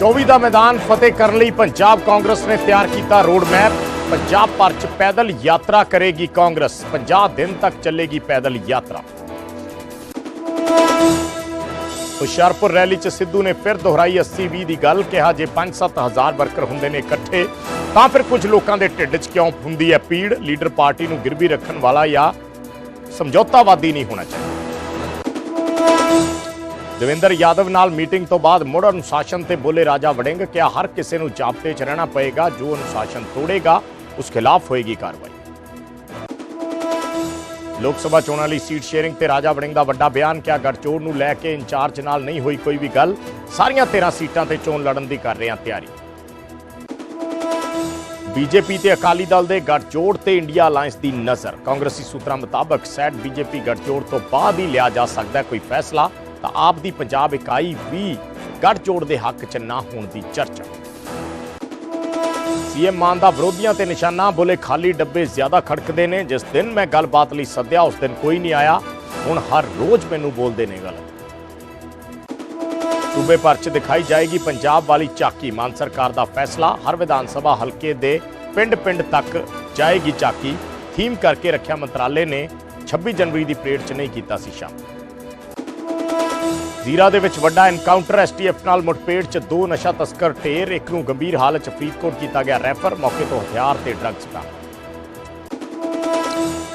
24 ਦਾ ਮੈਦਾਨ ਫਤਿਹ ਕਰਨ ਲਈ ਪੰਜਾਬ ਕਾਂਗਰਸ ਨੇ ਤਿਆਰ ਕੀਤਾ ਰੋਡ ਮੈਪ। ਪੰਜਾਬ ਭਰ ਚ ਪੈਦਲ ਯਾਤਰਾ ਕਰੇਗੀ ਕਾਂਗਰਸ। 50 ਦਿਨ ਤੱਕ ਚੱਲੇਗੀ ਪੈਦਲ ਯਾਤਰਾ। ਹੁਸ਼ਿਆਰਪੁਰ ਰੈਲੀ 'ਚ ਸਿੱਧੂ ਨੇ ਫਿਰ ਦੁਹਰਾਈ 80-20 ਦੀ ਗੱਲ ਕਿਹਾ, ਜੇ 5-7 ਹਜ਼ਾਰ ਵਰਕਰ ਹੁੰਦੇ ਨੇ ਇਕੱਠੇ, ਤਾਂ ਫਿਰ ਕੁਝ ਲੋਕਾਂ ਦੇ ਢਿੱਡ 'ਚ ਕਿਉਂ ਹੁੰਦੀ ਹੈ ਪੀੜ? ਲੀਡਰ ਪਾਰਟੀ ਨੂੰ ਗਿਰਵੀ ਰੱਖਣ ਵਾਲਾ ਜਾਂ ਸਮਝੌਤਾਵਾਦੀ ਨਹੀਂ ਹੋਣਾ ਚਾਹੀਦਾ। ਦਵਿੰਦਰ ਯਾਦਵ ਨਾਲ ਮੀਟਿੰਗ ਤੋਂ ਬਾਅਦ ਮੁੜ ਅਨੁਸ਼ਾਸਨ ਤੇ ਬੋਲੇ ਰਾਜਾ ਵੜਿੰਗ ਕਿਹਾ ਹਰ ਕਿਸੇ ਨੂੰ ਜਾਬਤੇ 'ਚ ਰਹਿਣਾ ਪਏਗਾ, ਜੋ ਅਨੁਸ਼ਾਸਨ ਤੋੜੇਗਾ, ਉਸ ਖਿਲਾਫ ਹੋਏਗੀ ਕਾਰਵਾਈ। ਲੋਕ ਸਭਾ ਚੋਣਾਂ ਲਈ ਸੀਟ ਸ਼ੇਅਰਿੰਗ ਤੇ ਰਾਜਾ ਵੜਿੰਗ ਦਾ ਵੱਡਾ ਬਿਆਨ ਕਿਹਾ, ਗੜਚੋੜ ਨੂੰ ਲੈ ਕੇ ਇੰਚਾਰਜ ਨਾਲ ਨਹੀਂ ਹੋਈ ਕੋਈ ਵੀ ਗੱਲ। ਸਾਰੀਆਂ 13 ਸੀਟਾਂ ਤੇ ਚੋਣ ਲੜਨ ਦੀ ਕਰ ਰਹੇ ਹਾਂ ਤਿਆਰੀ। ਬੀਜੇਪੀ ਤੇ ਅਕਾਲੀ ਦਲ ਦੇ ਗੱਠਜੋੜ ਤੇ ਇੰਡੀਆ ਅਲਾਈਅੰਸ ਦੀ ਨਜ਼ਰ। ਕਾਂਗਰਸੀ ਸੂਤਰਾਂ ਮੁਤਾਬਕ ਸੈਟ ਬੀਜੇਪੀ ਗੱਠਜੋੜ ਤੋਂ ਬਾਅਦ ਹੀ ਲਿਆ ਜਾ ਸਕਦਾ ਕੋਈ ਫੈਸਲਾ। ਤਾਂ ਆਪ ਦੀ ਪੰਜਾਬ ਇਕਾਈ ਵੀ ਗੱਠਜੋੜ ਦੇ ਹੱਕ 'ਚ ਨਾ ਹੋਣ ਦੀ ਚਰਚਾ। ਸੀਐਮ ਮਾਨ ਦਾ ਵਿਰੋਧੀਆਂ ਤੇ ਨਿਸ਼ਾਨਾ, ਬੋਲੇ ਖਾਲੀ ਡੱਬੇ ਜ਼ਿਆਦਾ ਖੜਕਦੇ ਨੇ। ਜਿਸ ਦਿਨ ਮੈਂ ਗੱਲਬਾਤ ਲਈ ਸੱਦਿਆ, ਉਸ ਦਿਨ ਕੋਈ ਨਹੀਂ ਆਇਆ। ਹੁਣ ਹਰ ਰੋਜ਼ ਮੈਨੂੰ ਬੋਲਦੇ ਨੇ ਗੱਲ। ਸੂਬੇ ਭਰ 'ਚ ਦਿਖਾਈ ਜਾਏਗੀ ਪੰਜਾਬ ਵਾਲੀ ਚਾਕੀ। ਮਾਨ ਸਰਕਾਰ ਦਾ ਫੈਸਲਾ, ਹਰ ਵਿਧਾਨ ਸਭਾ ਹਲਕੇ ਦੇ ਪਿੰਡ-ਪਿੰਡ ਤੱਕ ਜਾਏਗੀ ਚਾਕੀ। ਥੀਮ ਕਰਕੇ ਰੱਖਿਆ ਮੰਤਰਾਲੇ ਨੇ 26 ਜਨਵਰੀ ਦੀ ਪਰੇਡ 'ਚ ਨਹੀਂ ਕੀਤਾ ਸੀ ਸ਼ਾਮਲ। ਜ਼ੀਰਾ ਦੇ ਵਿੱਚ ਵੱਡਾ ਐਨਕਾਊਂਟਰ ਐਸਟੀਐਫ ਨਾਲ ਮੁਠਪੇੜ 'ਚ ਦੋ ਨਸ਼ਾ ਤਸਕਰ ਢੇਰ, ਇੱਕ ਨੂੰ ਗੰਭੀਰ ਹਾਲਤ 'ਚ ਫਰੀਦਕੋਟ ਕੀਤਾ ਗਿਆ ਰੈਫਰ, ਮੌਕੇ ਤੋਂ ਹਥਿਆਰ ਤੇ ਡਰੱਗਸ ਬਰਾਮਦ।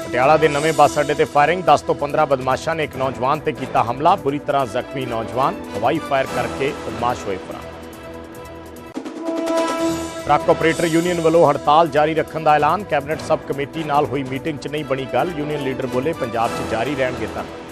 ਪਟਿਆਲਾ ਦੇ ਨਵੇਂ ਬੱਸ ਅੱਡੇ ਤੇ ਫਾਇਰਿੰਗ 10 ਤੋਂ 15 ਬਦਮਾਸ਼ਾਂ ਨੇ ਇੱਕ ਨੌਜਵਾਨ ਤੇ ਕੀਤਾ ਹਮਲਾ। ਬੁਰੀ ਤਰ੍ਹਾਂ ਜ਼ਖਮੀ ਨੌਜਵਾਨ, ਹਵਾਈ ਫਾਇਰ ਕਰਕੇ ਬਦਮਾਸ਼ ਹੋਏ ਫਰਾਰ। ਟਰੱਕ ਆਪਰੇਟਰ ਯੂਨੀਅਨ ਵੱਲੋਂ ਹੜਤਾਲ ਜਾਰੀ ਰੱਖਣ ਦਾ ਐਲਾਨ। ਕੈਬਨਿਟ ਸਬ ਕਮੇਟੀ ਨਾਲ ਹੋਈ ਮੀਟਿੰਗ 'ਚ ਨਹੀਂ ਬਣੀ ਗੱਲ। ਯੂਨੀਅਨ ਲੀਡਰ ਬੋਲੇ, ਪੰਜਾਬ 'ਚ ਜਾਰੀ ਰਹਿਣਗੇ ਧਰਨੇ।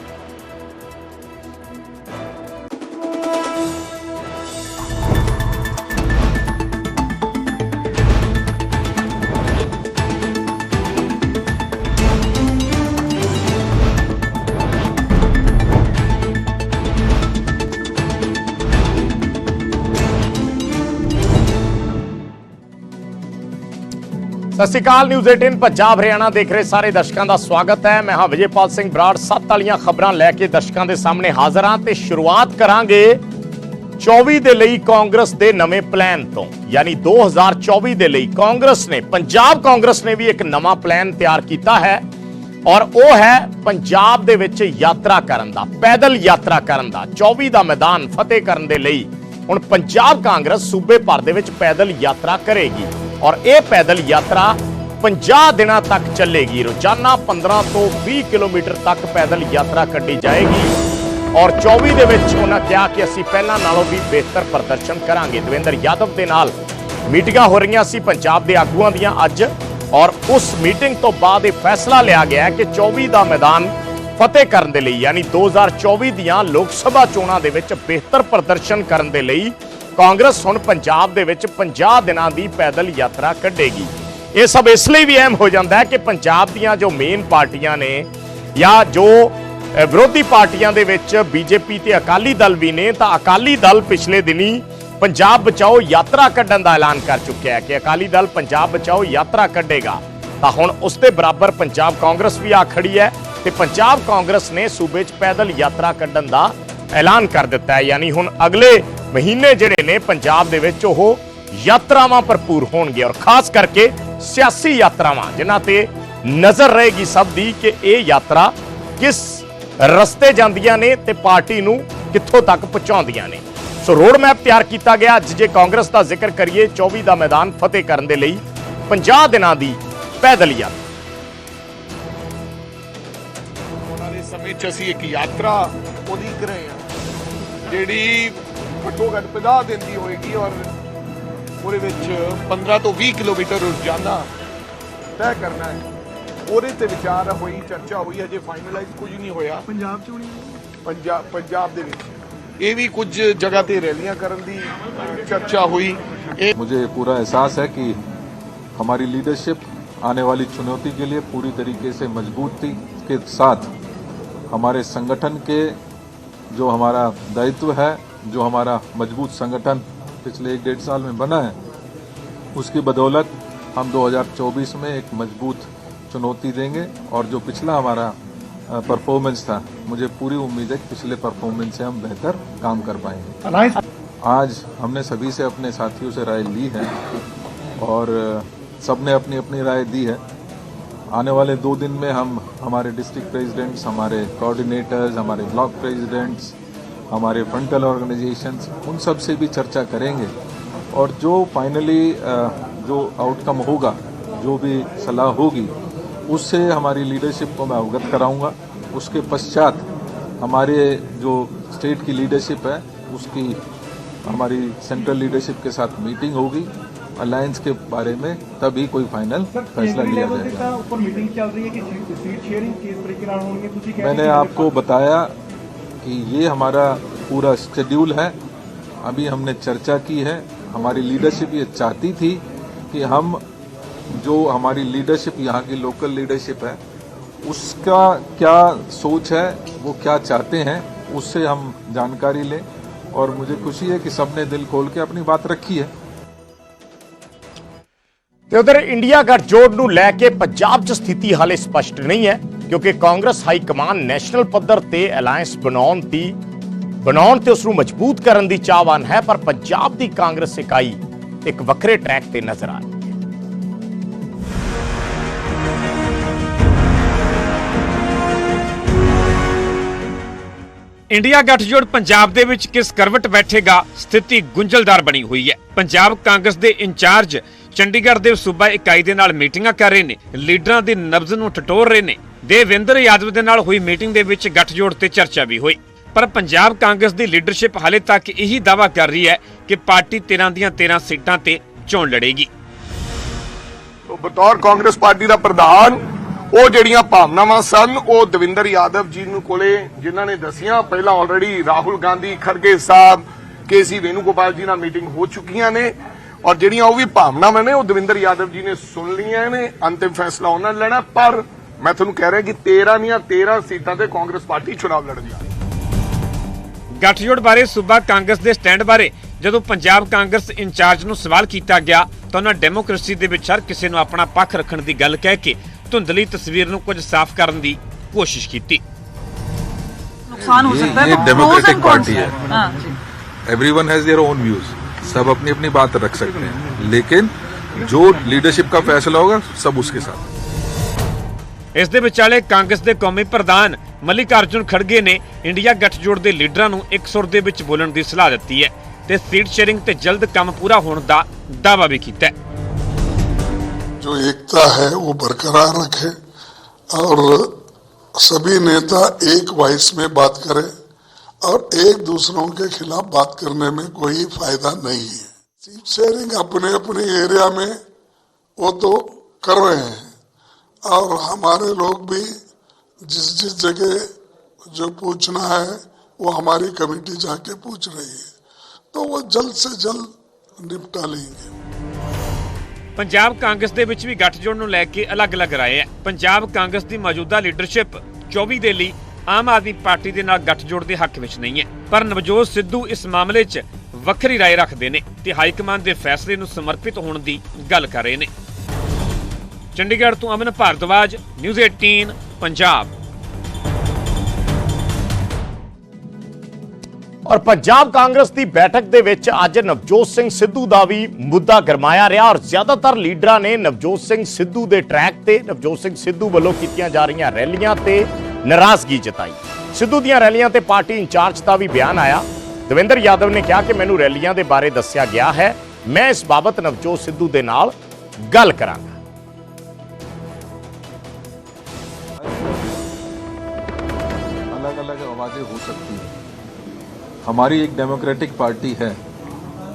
ਸਤਿ ਸ਼੍ਰੀ ਅਕਾਲ ਨਿਊਜ਼ 18 ਪੰਜਾਬ, ਹਰਿਆਣਾ ਦੇਖ ਰਹੇ ਸਾਰੇ ਦਰਸ਼ਕਾਂ ਦਾ ਸਵਾਗਤ ਹੈ। ਮੈਂ ਹਾਂ ਵਿਜੇਪਾਲ ਸਿੰਘ ਬਰਾੜ। ਸੱਤ ਵਾਲੀਆਂ ਖਬਰਾਂ ਲੈ ਕੇ ਦਰਸ਼ਕਾਂ ਦੇ ਸਾਹਮਣੇ ਹਾਜ਼ਰ ਹਾਂ ਤੇ ਸ਼ੁਰੂਆਤ ਕਰਾਂਗੇ 24 ਦੇ ਲਈ ਕਾਂਗਰਸ ਦੇ ਨਵੇਂ ਪਲਾਨ ਤੋਂ। ਯਾਨੀ 2024 ਦੇ ਲਈ ਕਾਂਗਰਸ ਨੇ, ਪੰਜਾਬ ਕਾਂਗਰਸ ਨੇ ਵੀ ਇੱਕ ਨਵਾਂ ਪਲਾਨ ਤਿਆਰ ਕੀਤਾ ਹੈ ਔਰ ਉਹ ਹੈ ਪੰਜਾਬ ਦੇ ਵਿੱਚ ਯਾਤਰਾ ਕਰਨ ਦਾ, ਪੈਦਲ ਯਾਤਰਾ ਕਰਨ ਦਾ। 24 ਦਾ ਮੈਦਾਨ ਫਤਿਹ ਕਰਨ ਦੇ ਲਈ ਹੁਣ ਪੰਜਾਬ ਕਾਂਗਰਸ ਸੂਬੇ ਭਰ ਦੇ ਵਿੱਚ ਪੈਦਲ ਯਾਤਰਾ ਕਰੇਗੀ। ਔਰ ਇਹ ਪੈਦਲ ਯਾਤਰਾ 50 ਦਿਨਾਂ ਤੱਕ ਚੱਲੇਗੀ। ਰੋਜ਼ਾਨਾ 15 ਤੋਂ 20 ਕਿਲੋਮੀਟਰ ਤੱਕ ਪੈਦਲ ਯਾਤਰਾ ਕੱਢੀ ਜਾਏਗੀ ਔਰ 24 ਦੇ ਵਿੱਚ ਉਹਨਾਂ ਕਿਹਾ ਕਿ ਅਸੀਂ ਪਹਿਲਾਂ ਨਾਲੋਂ ਵੀ ਬਿਹਤਰ ਪ੍ਰਦਰਸ਼ਨ ਕਰਾਂਗੇ। ਦਵਿੰਦਰ ਯਾਦਵ ਦੇ ਨਾਲ ਮੀਟਿੰਗਾਂ ਹੋ ਰਹੀਆਂ ਸੀ ਪੰਜਾਬ ਦੇ ਆਗੂਆਂ ਦੀਆਂ ਅੱਜ ਔਰ ਉਸ ਮੀਟਿੰਗ ਤੋਂ ਬਾਅਦ ਇਹ ਫੈਸਲਾ ਲਿਆ ਗਿਆ ਕਿ 24 ਦਾ ਮੈਦਾਨ ਫਤਿਹ ਕਰਨ ਦੇ ਲਈ, ਯਾਨੀ 2024 ਦੀਆਂ ਲੋਕ ਸਭਾ ਚੋਣਾਂ ਦੇ ਵਿੱਚ ਬਿਹਤਰ ਪ੍ਰਦਰਸ਼ਨ ਕਰਨ ਦੇ ਲਈ ਕਾਂਗਰਸ ਹੁਣ ਪੰਜਾਬ ਦੇ ਵਿੱਚ 50 ਦਿਨਾਂ ਦੀ ਪੈਦਲ ਯਾਤਰਾ ਕੱਢੇਗੀ। ਇਹ ਸਭ ਇਸ ਲਈ ਵੀ ਅਹਿਮ ਹੋ ਜਾਂਦਾ ਹੈ ਕਿ ਪੰਜਾਬ ਦੀਆਂ ਜੋ ਮੇਨ ਪਾਰਟੀਆਂ ਨੇ ਜਾਂ ਜੋ ਵਿਰੋਧੀ ਪਾਰਟੀਆਂ ਦੇ ਵਿੱਚ ਬੀਜੇਪੀ ਤੇ ਅਕਾਲੀ ਦਲ ਵੀ ਨੇ, ਤਾਂ ਅਕਾਲੀ ਦਲ ਪਿਛਲੇ ਦਿਨੀ ਪੰਜਾਬ ਬਚਾਓ ਯਾਤਰਾ ਕੱਢਣ ਦਾ ਐਲਾਨ ਕਰ ਚੁੱਕਿਆ ਹੈ ਕਿ ਅਕਾਲੀ ਦਲ ਪੰਜਾਬ ਬਚਾਓ ਯਾਤਰਾ ਕੱਢੇਗਾ। ਤਾਂ ਹੁਣ ਉਸ ਦੇ ਬਰਾਬਰ ਪੰਜਾਬ ਕਾਂਗਰਸ ਵੀ ਆ ਖੜੀ ਹੈ ਤੇ ਪੰਜਾਬ ਕਾਂਗਰਸ ਨੇ ਸੂਬੇ 'ਚ ਪੈਦਲ ਯਾਤਰਾ ਕੱਢਣ ਦਾ ਐਲਾਨ ਕਰ ਦਿੱਤਾ ਹੈ। ਯਾਨੀ ਹੁਣ ਅਗਲੇ ਮਹੀਨੇ ਜਿਹੜੇ ਨੇ ਪੰਜਾਬ ਦੇ ਵਿੱਚ ਉਹ ਯਾਤਰਾਵਾਂ ਭਰਪੂਰ ਹੋਣਗੇ ਔਰ ਖਾਸ ਕਰਕੇ ਸਿਆਸੀ ਯਾਤਰਾਵਾਂ, ਜਿਨ੍ਹਾਂ ਤੇ ਨਜ਼ਰ ਰਹੇਗੀ ਸਭ ਦੀ ਕਿ ਇਹ ਯਾਤਰਾ ਕਿਸ ਰਸਤੇ ਜਾਂਦੀਆਂ ਨੇ ਤੇ ਪਾਰਟੀ ਨੂੰ ਕਿੱਥੋਂ ਤੱਕ ਪਹੁੰਚਾਉਂਦੀਆਂ ਨੇ। ਸੋ ਰੋਡ ਮੈਪ ਤਿਆਰ ਕੀਤਾ ਗਿਆ। ਅੱਜ ਜੇ ਕਾਂਗਰਸ ਦਾ ਜ਼ਿਕਰ ਕਰੀਏ 24 ਦਾ ਮੈਦਾਨ ਫਤਿਹ ਕਰਨ ਦੇ ਲਈ 50 ਦਿਨਾਂ ਦੀ ਪੈਦਲ ਯਾਤਰਾ। ਦੇ ਸਮੇਂ 'ਚ ਅਸੀਂ ਇੱਕ ਯਾਤਰਾ ਉਡੀਕ ਰਹੇ ਹਾਂ, ਜਿਹੜੀ ਘੱਟੋ ਘੱਟ 50 ਦਿਨ ਦੀ ਹੋਏਗੀ ਔਰ ਉਹਦੇ ਵਿੱਚ 15 ਤੋਂ 20 ਕਿਲੋਮੀਟਰ ਰੋਜ਼ਾਨਾ ਤੈਅ ਕਰਨਾ ਹੈ ਉਹਦੇ ਤੇ ਵਿਚਾਰ ਹੋਈ ਚਰਚਾ ਹੋਈ ਅਜੇ ਫਾਈਨਲਾਈਜ਼ ਕੁਝ ਨਹੀਂ ਹੋਇਆ ਪੰਜਾਬ ਚ ਹੋਣੀ ਪੰਜਾਬ ਪੰਜਾਬ ਦੇ ਵਿੱਚ ਇਹ ਵੀ ਕੁਝ ਜਗ੍ਹਾ ਤੇ ਰੈਲੀਆਂ ਕਰਨ ਦੀ ਚਰਚਾ ਹੋਈ ਇਹ मुझे पूरा एहसास है कि हमारी लीडरशिप आने वाली चुनौती के लिए पूरी तरीके से मजबूती के साथ हमारे संगठन के जो हमारा दायित्व है जो हमारा मज़बूत संगठन पिछले एक डेढ़ साल में बना है उसकी बदौलत हम 2024 में एक मज़बूत चुनौती देंगे और जो पिछला हमारा परफॉर्मेंस था मुझे पूरी उम्मीद है कि पिछले परफॉर्मेंस से हम बेहतर काम कर पाएँगे। आज हमने सभी से अपने साथियों से राय ली है और सबने अपनी अपनी राय दी है। आने वाले दो दिन में हम हमारे डिस्ट्रिक्ट प्रेसिडेंट्स हमारे कोऑर्डिनेटर्स हमारे ब्लॉक प्रेसिडेंट्स हमारे फ्रंटल ऑर्गेनाइजेशन उन सबसे भी चर्चा करेंगे। और जो फाइनली जो आउटकम होगा जो भी सलाह होगी उससे हमारी लीडरशिप को मैं अवगत कराऊँगा। उसके पश्चात हमारे जो स्टेट की लीडरशिप है उसकी हमारी सेंट्रल लीडरशिप के साथ मीटिंग होगी। अलायंस के बारे में तभी कोई फाइनल फैसला लिया जाएगा। मैंने आपको बताया कि ये हमारा पूरा शेड्यूल है अभी हमने चर्चा की है हमारी लीडरशिप ये चाहती थी कि हम जो हमारी लीडरशिप यहाँ की लोकल लीडरशिप है उसका क्या सोच है वो क्या चाहते हैं उससे हम जानकारी लें और मुझे खुशी है कि सबने दिल खोल के अपनी बात रखी है ਤੇ ਉਧਰ ਇੰਡੀਆ ਗੱਠਜੋੜ ਨੂੰ ਲੈ ਕੇ ਪੰਜਾਬ 'ਚ ਸਥਿਤੀ ਹਾਲੇ ਸਪਸ਼ਟ ਨਹੀਂ ਹੈ ਕਿਉਂਕਿ ਕਾਂਗਰਸ ਹਾਈ ਕਮਾਨ ਨੈਸ਼ਨਲ ਪੱਧਰ ਤੇ ਅਲਾਈਅੰਸ ਬਣਾਉਣ ਦੀ, ਬਣਾਉਣ ਤੇ ਉਸ ਨੂੰ ਮਜ਼ਬੂਤ ਕਰਨ ਦੀ ਚਾਹਵਾਨ ਹੈ, ਪਰ ਪੰਜਾਬ ਦੀ ਕਾਂਗਰਸ ਇਕਾਈ ਇੱਕ ਵੱਖਰੇ ਟਰੈਕ ਤੇ ਨਜ਼ਰ ਆ ਰਹੀ ਹੈ। ਇੰਡੀਆ ਗੱਠਜੋੜ ਪੰਜਾਬ ਦੇ ਵਿੱਚ ਕਿਸ ਕਰਵਟ ਬੈਠੇਗਾ, ਸਥਿਤੀ ਗੁੰਝਲਦਾਰ ਬਣੀ ਹੋਈ ਹੈ। ਪੰਜਾਬ ਕਾਂਗਰਸ ਦੇ ਇੰਚਾਰਜ ਚੰਡੀਗੜ੍ਹ ਦੇ ਸੂਬਾ ਇਕਾਈ ਦੇ ਨਾਲ ਮੀਟਿੰਗਾਂ ਕਰ ਰਹੇ ਨੇ, ਲੀਡਰਾਂ ਦੀ ਨਬਜ਼ ਨੂੰ ਟਟੋਰ ਰਹੇ ਨੇ। ਦੇਵਿੰਦਰ ਯਾਦਵ ਦੇ ਨਾਲ ਹੋਈ ਮੀਟਿੰਗ ਦੇ ਵਿੱਚ ਗੱਠਜੋੜ ਤੇ ਚਰਚਾ ਵੀ ਹੋਈ। ਪਰ ਪੰਜਾਬ ਕਾਂਗਰਸ ਦੀ ਲੀਡਰਸ਼ਿਪ ਹਾਲੇ ਤੱਕ ਇਹੀ ਦਾਅਵਾ ਕਰ ਰਹੀ ਹੈ ਕਿ ਪਾਰਟੀ 13 ਦੀਆਂ 13 ਸੀਟਾਂ ਤੇ ਚੋਣ ਲੜੇਗੀ। ਬਤੌਰ ਕਾਂਗਰਸ ਪਾਰਟੀ ਦਾ ਪ੍ਰਧਾਨ, ਉਹ ਜਿਹੜੀਆਂ ਭਾਵਨਾਵਾਂ ਸਨ, ਉਹ ਦਵਿੰਦਰ ਯਾਦਵ ਜੀ ਨੂੰ ਕੋਲੇ ਜਿਨ੍ਹਾਂ ਨੇ ਦਸੀਆਂ। ਪਹਿਲਾਂ ਆਲਰੇਡੀ ਰਾਹੁਲ ਗਾਂਧੀ, ਖੜਗੇ ਸਾਹਿਬ ਕੇਸੀ ਵੇਣੂਗੋਪਾਲ ਜੀ ਨਾਲ ਮੀਟਿੰਗ ਹੋ ਚੁੱਕੀਆਂ ਨੇ। ਔਰ ਜਿਹੜੀਆਂ ਉਹ ਵੀ ਭਾਵਨਾਵਾਂ ਨੇ, ਉਹ ਦਵਿੰਦਰ ਯਾਦਵ ਜੀ ਨੇ ਸੁਣ ਲਈਆਂ ਨੇ। ਅੰਤਿਮ ਫੈਸਲਾ ਉਹਨਾਂ ਲੈਣਾ, ਪਰ ਮੈਂ ਤੁਹਾਨੂੰ ਕਹਿ ਰਿਹਾ ਕਿ 13 ਦੀਆਂ 13 ਸੀਟਾਂ ਤੇ ਕਾਂਗਰਸ ਪਾਰਟੀ ਚੁਣਾਵ ਲੜ ਰਹੀ ਹੈ ਗੱਠਜੋੜ ਬਾਰੇ ਸੂਬਾ ਕਾਂਗਰਸ ਦੇ ਸਟੈਂਡ ਬਾਰੇ ਜਦੋਂ ਪੰਜਾਬ ਕਾਂਗਰਸ ਇੰਚਾਰਜ ਨੂੰ ਸਵਾਲ ਕੀਤਾ ਗਿਆ ਤਾਂ ਉਹਨਾਂ ਡੈਮੋਕ੍ਰੇਸੀ ਦੇ ਵਿੱਚ ਹਰ ਕਿਸੇ ਨੂੰ ਆਪਣਾ ਪੱਖ ਰੱਖਣ ਦੀ ਗੱਲ ਕਹਿ ਕੇ ਧੁੰਦਲੀ ਤਸਵੀਰ ਨੂੰ ਕੁਝ ਸਾਫ਼ ਕਰਨ ਦੀ ਕੋਸ਼ਿਸ਼ ਕੀਤੀ नुकसान हो ये- सकता है ये pros democratic and cons party है। हाँ जी everyone has their own views सब अपनी अपनी बात रख सकते हैं लेकिन जो लीडरशिप का फैसला होगा सब उसके साथ ਇਸ ਦੇ ਵਿਚਾਲੇ ਕਾਂਗਰਸ ਦੇ ਕੌਮੀ ਪ੍ਰਧਾਨ ਮੱਲਿਕਾਰਜੁਨ ਖੜਗੇ ਨੇ ਇੰਡੀਆ ਗੱਠਜੋੜ ਦੇ ਲੀਡਰਾਂ ਨੂੰ ਇੱਕ ਸੁਰ ਦੇ ਵਿੱਚ ਬੋਲਣ ਦੀ ਸਲਾਹ ਦਿੱਤੀ ਹੈ ਤੇ ਸੀਟ ਸ਼ੇਅਰਿੰਗ ਤੇ ਜਲਦ ਕੰਮ ਪੂਰਾ ਹੋਣ ਦਾ ਦਾਅਵਾ ਵੀ ਕੀਤਾ ਹੈ जो एकता है वो बरकरार रखे और सभी नेता एक वॉइस में बात करें और एक दूसरों के खिलाफ बात करने में कोई फायदा नहीं है सीट शेयरिंग अपने अपने एरिया में वो तो कर रहे हैं और हमारे लोग भी जिस जिस जगह जो पूछना है वो हमारी कमेटी जाके पूछ रही है तो वो जल्द से जल्द निपटा लेंगे ਪੰਜਾਬ ਕਾਂਗਰਸ ਦੇ ਵਿੱਚ ਵੀ ਗੱਠਜੋੜ ਨੂੰ ਲੈ ਕੇ ਅਲੱਗ-ਅਲੱਗ ਰਾਏ ਹੈ ਪੰਜਾਬ ਕਾਂਗਰਸ ਦੀ ਮੌਜੂਦਾ ਲੀਡਰਸ਼ਿਪ 24 ਦੇ ਲਈ ਆਮ ਆਦਮੀ ਪਾਰਟੀ ਦੇ ਨਾਲ ਗੱਠਜੋੜ ਦੇ ਹੱਕ ਵਿੱਚ ਨਹੀਂ ਹੈ ਪਰ ਨਵਜੋਤ ਸਿੱਧੂ ਇਸ ਮਾਮਲੇ 'ਚ ਵੱਖਰੀ ਰਾਏ ਰੱਖਦੇ ਨੇ ਤੇ ਹਾਈ ਕਮਾਂਡ ਦੇ ਫੈਸਲੇ ਨੂੰ ਸਮਰਪਿਤ ਹੋਣ ਦੀ ਗੱਲ ਕਰ ਰਹੇ ਨੇ ਚੰਡੀਗੜ੍ਹ ਤੋਂ ਅਮਨ ਭਾਰਦਵਾਜ, ਨਿਊਜ਼ 18 ਪੰਜਾਬ। ਔਰ ਪੰਜਾਬ ਕਾਂਗਰਸ ਦੀ ਬੈਠਕ ਦੇ ਵਿੱਚ ਅੱਜ ਨਵਜੋਤ ਸਿੰਘ ਸਿੱਧੂ ਦਾ ਵੀ ਮੁੱਦਾ ਗਰਮਾਇਆ ਰਿਹਾ ਔਰ ਜ਼ਿਆਦਾਤਰ ਲੀਡਰਾਂ ਨੇ ਨਵਜੋਤ ਸਿੰਘ ਸਿੱਧੂ ਦੇ ਟਰੈਕ ਤੇ ਨਵਜੋਤ ਸਿੰਘ ਸਿੱਧੂ ਵੱਲੋਂ ਕੀਤੀਆਂ ਜਾ ਰਹੀਆਂ ਰੈਲੀਆਂ ਤੇ ਨਾਰਾਜ਼ਗੀ ਜਤਾਈ। ਸਿੱਧੂ ਦੀਆਂ ਰੈਲੀਆਂ ਤੇ ਪਾਰਟੀ ਇੰਚਾਰਜ ਦਾ ਵੀ ਬਿਆਨ ਆਇਆ। ਦਵਿੰਦਰ ਯਾਦਵ ਨੇ ਕਿਹਾ ਕਿ ਮੈਨੂੰ ਰੈਲੀਆਂ ਦੇ ਬਾਰੇ ਦੱਸਿਆ ਗਿਆ ਹੈ। ਮੈਂ ਇਸ ਬਾਬਤ ਨਵਜੋਤ ਸਿੱਧੂ ਦੇ ਨਾਲ ਗੱਲ ਕਰਾਂਗਾ। आवाज़ें हो सकती हैं। हमारी एक डेमोक्रेटिक पार्टी है।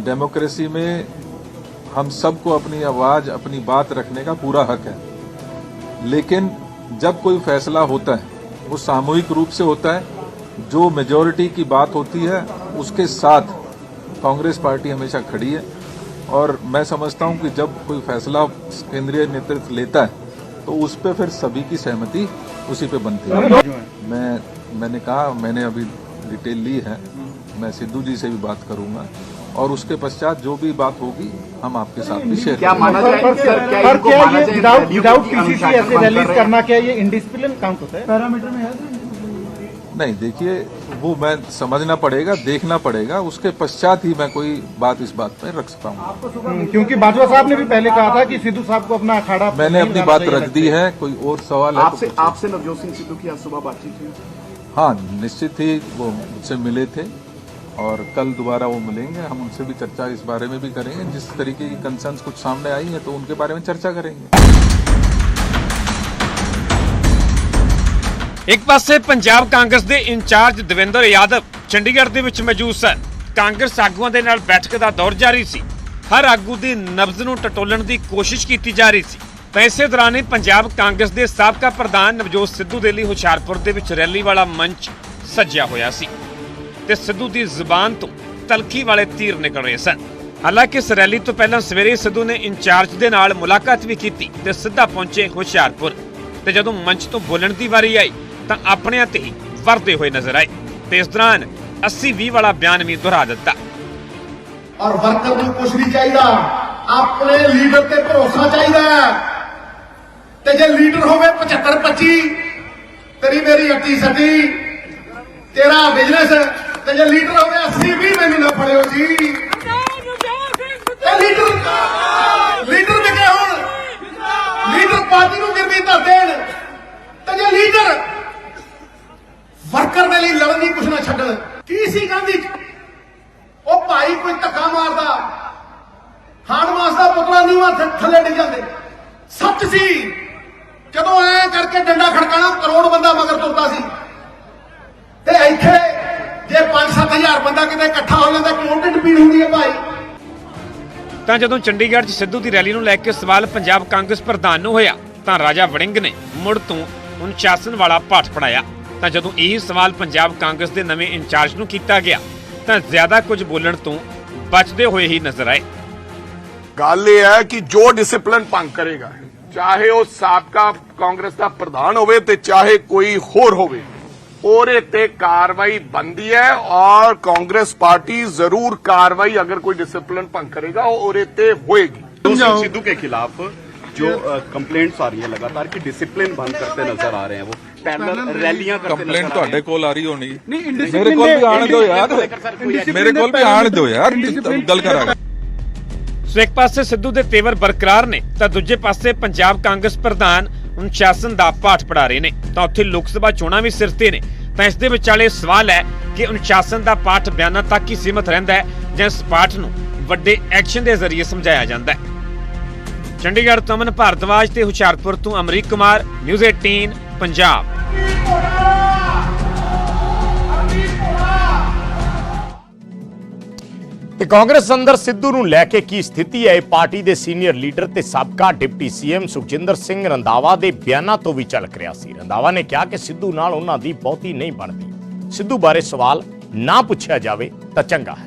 डेमोक्रेसी में हम सबको अपनी आवाज़ अपनी बात रखने का पूरा हक है। लेकिन जब कोई फैसला होता है वो सामूहिक रूप से होता है। जो मेजोरिटी की बात होती है उसके साथ कांग्रेस पार्टी हमेशा खड़ी है। और मैं समझता हूँ कि जब कोई फैसला केंद्रीय नेतृत्व लेता है तो उस पर फिर सभी की सहमति उसी पे बनती है। मैं मैंने कहा मैंने अभी डिटेल ली है। मैं सिद्धू जी से भी बात करूँगा। और उसके पश्चात जो भी बात होगी हम आपके साथ भी शेयर क्या माना जाए पर क्या ये विदाउट विदाउट पीसीसी ऐसे रैलीज करना क्या ये इंडिसिप्लिन काउंट होता है? पैरामीटर में है नहीं? देखिए वो मैं समझना पड़ेगा देखना पड़ेगा। उसके पश्चात ही मैं कोई बात इस बात पे रख सकता हूँ। हम्म, क्योंकि बाजवा साहब ने भी पहले कहा था कि सिद्धू साहब को अपना अखाड़ा मैंने अपनी बात रख दी है कोई और सवाल है तो आपसे आपसे नवजोत सिंह सिद्धू की आज सुबह बातचीत हुई। हाँ निश्चित ही वो मुझसे मिले थे और कल दोबारा वो मिलेंगे हम उनसे भी चर्चा इस बारे में भी करेंगे जिस तरीके की कंसर्न्स कुछ सामने आई है तो उनके बारे में चर्चा करेंगे ਇੱਕ ਪਾਸੇ ਪੰਜਾਬ ਕਾਂਗਰਸ ਦੇ ਇੰਚਾਰਜ ਦਵਿੰਦਰ ਯਾਦਵ ਚੰਡੀਗੜ੍ਹ ਦੇ ਵਿੱਚ ਮੌਜੂਦ ਸਨ ਕਾਂਗਰਸ ਆਗੂਆਂ ਦੇ ਨਾਲ ਬੈਠਕ ਦਾ ਦੌਰ ਜਾਰੀ ਸੀ ਹਰ ਆਗੂ ਦੀ ਨਬਜ਼ ਨੂੰ ਟਟੋਲਣ ਦੀ ਕੋਸ਼ਿਸ਼ ਕੀਤੀ ਜਾ ਰਹੀ ਸੀ ਤਾਂ ਇਸੇ ਦੌਰਾਨ ਹੀ ਪੰਜਾਬ ਕਾਂਗਰਸ ਦੇ ਸਾਬਕਾ ਪ੍ਰਧਾਨ ਨਵਜੋਤ ਸਿੱਧੂ ਦੇ ਲਈ ਹੁਸ਼ਿਆਰਪੁਰ ਦੇ ਵਿੱਚ ਰੈਲੀ ਵਾਲਾ ਮੰਚ ਸੱਜਿਆ ਹੋਇਆ ਸੀ ਤੇ ਸਿੱਧੂ ਦੀ ਜ਼ੁਬਾਨ ਤੋਂ ਤਲਖੀ ਵਾਲੇ ਤੀਰ ਨਿਕਲ ਰਹੇ ਸਨ। ਹਾਲਾਂਕਿ ਇਸ ਰੈਲੀ ਤੋਂ ਪਹਿਲਾਂ ਸਵੇਰੇ ਸਿੱਧੂ ਨੇ ਇੰਚਾਰਜ ਦੇ ਨਾਲ ਮੁਲਾਕਾਤ ਵੀ ਕੀਤੀ ਤੇ ਸਿੱਧਾ ਪਹੁੰਚੇ ਹੁਸ਼ਿਆਰਪੁਰ ਤੇ ਜਦੋਂ ਮੰਚ ਤੋਂ ਬੋਲਣ ਦੀ ਵਾਰੀ ਆਈ ਤਾਂ ਆਪਣਿਆਂ ਤੇ ਹੀ ਵਰਦੇ ਹੋਏ ਨਜ਼ਰ ਆਏ ਤੇ ਇਸ ਦੌਰਾਨ 80-20 ਵਾਲਾ ਬਿਆਨ ਵੀ ਦੁਹਰਾ ਦਿੱਤਾ। ਔਰ ਵਰਕਰ ਨੂੰ ਕੁਝ ਨਹੀਂ ਚਾਹੀਦਾ। ਆਪਣੇ ਲੀਡਰ ਤੇ ਭਰੋਸਾ ਚਾਹੀਦਾ ਤੇ ਜੇ ਲੀਡਰ ਹੋਵੇ 75 25 ਤੇਰੀ ਮੇਰੀ 28 ਸੱਤੀ ਤੇਰਾ ਬਿਜ਼ਨਸ, ਤੇ ਜੇ ਲੀਡਰ ਹੋਵੇ 80 20 ਮੈਨੂੰ ਨਾ ਫੜਿਓ ਜੀ। ਤੇ ਲੀਡਰ ਲੀਡਰ ਵਿਕੇ ਹੁਣ। ਲੀਡਰ ਪਾਰਟੀ ਨੂੰ ਗਿਰਵੀ ਧਰ ਦੇਣ, ਤੇ ਜੇ ਲੀਡਰ ਵਰਕਰ ਦੇ ਲਈ ਲੜਨ ਦੀ ਕੁਛ ਨਾ ਛੱਡਣ, ਕੀ ਸੀ ਗਾਂਧੀ? ਉਹ ਭਾਈ ਕੋਈ ਧੱਕਾ ਮਾਰਦਾ ਹਾਣ ਮਾਸ ਦਾ ਪੁਤਲਾ ਨਹੀਂ ਵਾ ਥੱਲੇ ਡਿੱਗ ਜਾਂਦੇ। ਸੱਚ ਸੀ। ਜਦੋਂ ਐ ਕਰਕੇ ਡੰਡਾ ਖੜਕਾਣਾ ਕਰੋੜ ਬੰਦਾ ਮਗਰ ਤੁਰਦਾ ਸੀ। ਤੇ ਇੱਥੇ ਜੇ 5-7000 ਬੰਦਾ ਕਿਤੇ ਇਕੱਠਾ ਹੋ ਜਾਂਦਾ ਕਿਉਂ ਢਿੱਡ ਪੀੜ ਹੁੰਦੀ ਹੈ ਭਾਈ? ਤਾਂ ਜਦੋਂ ਚੰਡੀਗੜ੍ਹ 'ਚ ਸਿੱਧੂ ਦੀ ਰੈਲੀ ਨੂੰ ਲੈ ਕੇ ਸਵਾਲ ਪੰਜਾਬ ਕਾਂਗਰਸ ਪ੍ਰਧਾਨ ਨੂੰ ਹੋਇਆ ਤਾਂ ਰਾਜਾ ਵੜਿੰਗ ਨੇ ਮੁੜ ਤੋਂ ਅਨੁਸ਼ਾਸਨ ਵਾਲਾ ਪਾਠ ਪੜਾਇਆ ਤਾਂ ਜਦੋਂ ਇਹ ਸਵਾਲ ਪੰਜਾਬ ਕਾਂਗਰਸ ਦੇ ਨਵੇਂ ਇੰਚਾਰਜ ਨੂੰ ਕੀਤਾ ਗਿਆ ਤਾਂ ਜ਼ਿਆਦਾ ਕੁਝ ਬੋਲਣ ਤੋਂ ਬਚਦੇ ਹੋਏ ਹੀ ਨਜ਼ਰ ਆਏ। ਗੱਲ ਇਹ ਹੈ ਕਿ ਜੋ ਡਿਸਪਲਿਨ ਭੰਗ ਕਰੇਗਾ ਚਾਹੇ ਉਹ ਸਾਬਕਾ ਕਾਂਗਰਸ ਦਾ ਪ੍ਰਧਾਨ ਹੋਵੇ ਤੇ ਚਾਹੇ ਕੋਈ ਹੋਰ ਹੋਵੇ ਉਹਦੇ ਤੇ ਕਾਰਵਾਈ ਬੰਦੀ ਹੈ ਔਰ ਕਾਂਗਰਸ ਪਾਰਟੀ ਜ਼ਰੂਰ ਕਾਰਵਾਈ ਅਗਰ ਕੋਈ ਡਿਸਪਲਿਨ ਭੰਗ ਕਰੇਗਾ ਉਹ ਉਹਦੇ ਤੇ ਹੋਏਗੀ सिद्धू सिद्धू के खिलाफ जो कंप्लेंट्स आ रही है लगातार कि डिसिप्लिन भंग करते नजर आ रहे हैं वो पैदल रैलियां करते कंप्लेंट नजर आ रहे ਤੁਹਾਡੇ हैं ਕੋਲ ਆ ਰਹੀ ਹੋਣੀ ਮੇਰੇ ਕੋਲ ਵੀ ਆਣ ਦਿਓ ਯਾਰ ਮੇਰੇ ਕੋਲ ਵੀ ਆਣ ਦਿਓ ਯਾਰ ਗੱਲ ਕਰਾਂਗੇ ਸੋ ਇੱਕ ਪਾਸੇ ਸਿੱਧੂ ਦੇ ਤੇਵਰ ਬਰਕਰਾਰ ਨੇ, ਤਾਂ ਦੂਜੇ ਪਾਸੇ ਪੰਜਾਬ ਕਾਂਗਰਸ ਪ੍ਰਧਾਨ ਅਨੁਸ਼ਾਸਨ ਦਾ ਪਾਠ ਪੜਾ ਰਹੇ ਨੇ। ਤਾਂ ਉੱਥੇ ਲੋਕ ਸਭਾ ਚੋਣਾਂ ਵੀ ਸਿਰ ਤੇ ਨੇ। ਤਾਂ ਇਸ ਦੇ ਵਿਚਾਲੇ ਸਵਾਲ ਹੈ ਕਿ ਅਨੁਸ਼ਾਸਨ ਦਾ ਪਾਠ ਬਿਆਨਾਂ ਤੱਕ ਹੀ ਸੀਮਤ ਰਹਿੰਦਾ ਹੈ ਜਾਂ ਇਸ ਪਾਠ ਨੂੰ ਵੱਡੇ ਐਕਸ਼ਨ ਦੇ ਜ਼ਰੀਏ ਸਮਝਾਇਆ ਜਾਂਦਾ ਹੈ? ਚੰਡੀਗੜ੍ਹ ਤੋਂ ਅਮਨ ਭਾਰਦਵਾਜ ਤੇ ਹੁਸ਼ਿਆਰਪੁਰ ਤੋਂ ਅਮਰੀਕ ਕੁਮਾਰ, ਨਿਊਜ਼ 18 ਪੰਜਾਬ। ਤੇ ਕਾਂਗਰਸ ਅੰਦਰ ਸਿੱਧੂ ਨੂੰ ਲੈ ਕੇ ਕੀ ਸਥਿਤੀ ਹੈ? ਇਹ ਪਾਰਟੀ ਦੇ ਸੀਨੀਅਰ ਲੀਡਰ ਤੇ ਸਾਬਕਾ ਡਿਪਟੀ ਸੀਐਮ ਸੁਖਜਿੰਦਰ ਸਿੰਘ ਰੰਦਾਵਾ ਦੇ ਬਿਆਨਾਂ ਤੋਂ ਵੀ ਝਲਕ ਰਿਹਾ ਸੀ। ਰੰਦਾਵਾ ਨੇ ਕਿਹਾ ਕਿ ਸਿੱਧੂ ਨਾਲ ਉਹਨਾਂ ਦੀ ਬਹੁਤੀ ਨਹੀਂ ਬਣਦੀ। ਸਿੱਧੂ ਬਾਰੇ ਸਵਾਲ ਨਾ ਪੁੱਛਿਆ ਜਾਵੇ ਤਾਂ ਚੰਗਾ ਹੈ।